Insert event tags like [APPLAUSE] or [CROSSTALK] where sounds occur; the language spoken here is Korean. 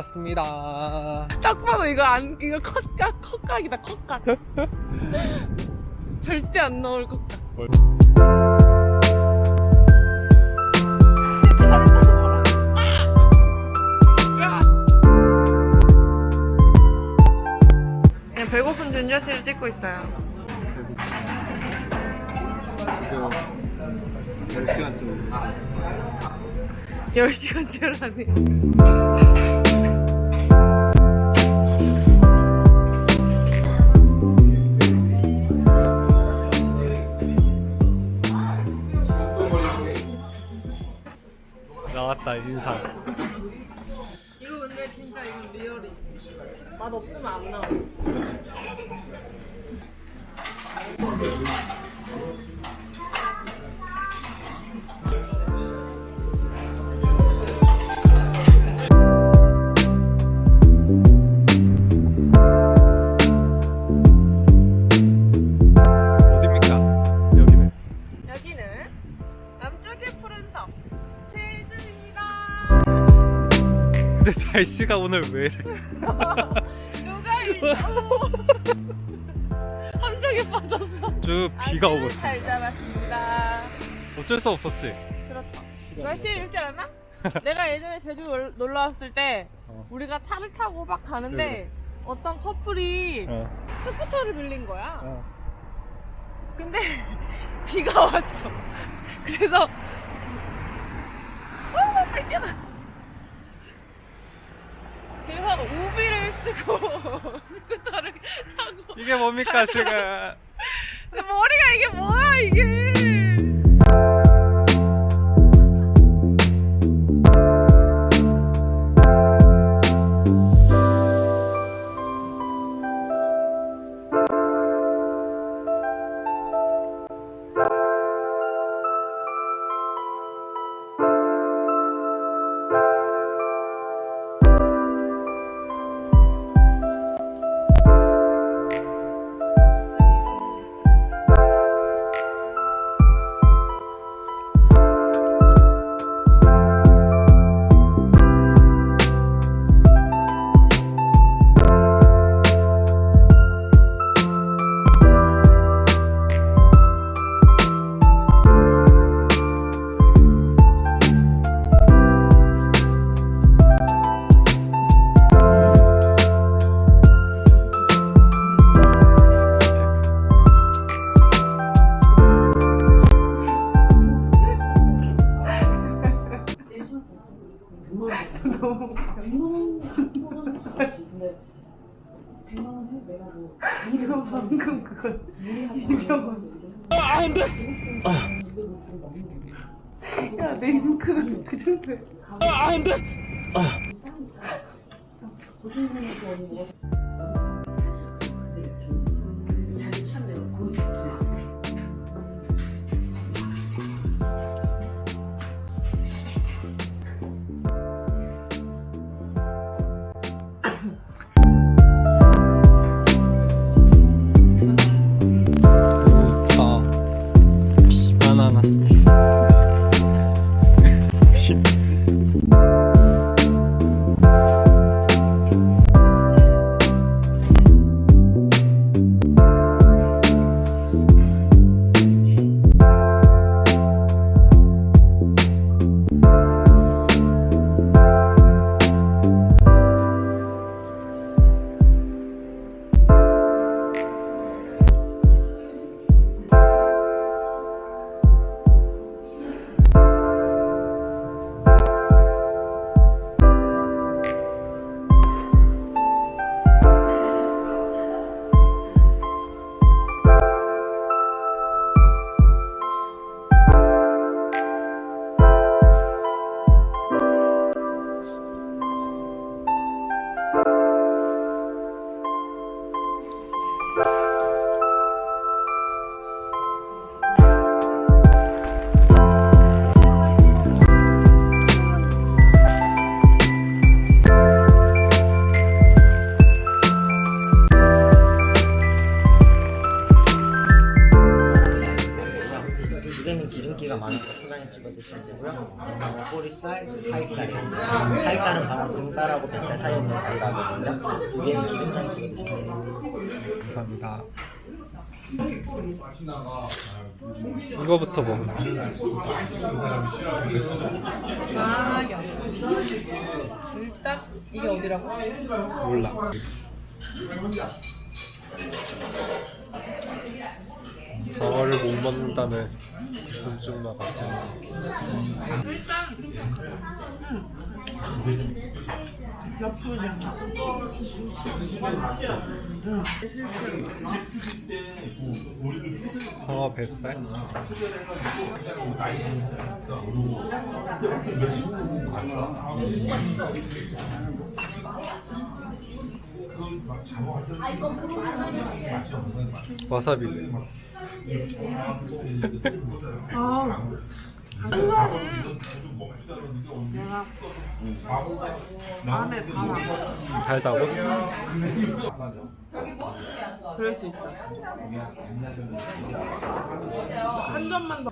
해봤습니다. 딱 봐도 이거 안 이거 컷각 컷각이다 컷각 [LAUGHS] 절대 안 나올 컷각 아! 그냥 배고픈 준자 씨를 찍고 있어요 지금 10시간쯤 10시간째라니 근데 진짜 이거 리얼이. 맛 없으면 안 나와 근데 날씨가 오늘 왜 이래? 누가 이거 [LAUGHS] 함정에 빠졌어 쭉 비가 오고 있어. 잘 잡았습니다 어쩔 수 없었지. 그렇다 날씨 일지 않아? 내가 예전에 제주 올- 놀러 왔을 때 어. 우리가 차를 타고 막 가는데 어떤 커플이 어. 스쿠터를 빌린 거야 어. 근데 [LAUGHS] 비가 왔어. [LAUGHS] 그래서 어, 빨 리 대박 우비를 쓰고 [LAUGHS] 스쿠터를 타고 이게 뭡니까 지금? 머리가 이게 뭐야 이게 이거 방금 그건 이거 안돼. 야내 잉크가 그 정도야. 아, 꼬리살, 타이살이에요. 타이살은 방금 등살하고 뱃살 사이에 있는 다리라거든요. 두 개는 찍어 드시면 감사합니다. 이거부터 먹을래. 아, 야. 일단 이게 어디라고? 몰라. 방어를 못 먹는다면 존중 나가. 방어 뱃살? 와사비. 아, 내가 마음에 반하. 달다고? 그럴 수 있다. 한 점만 더.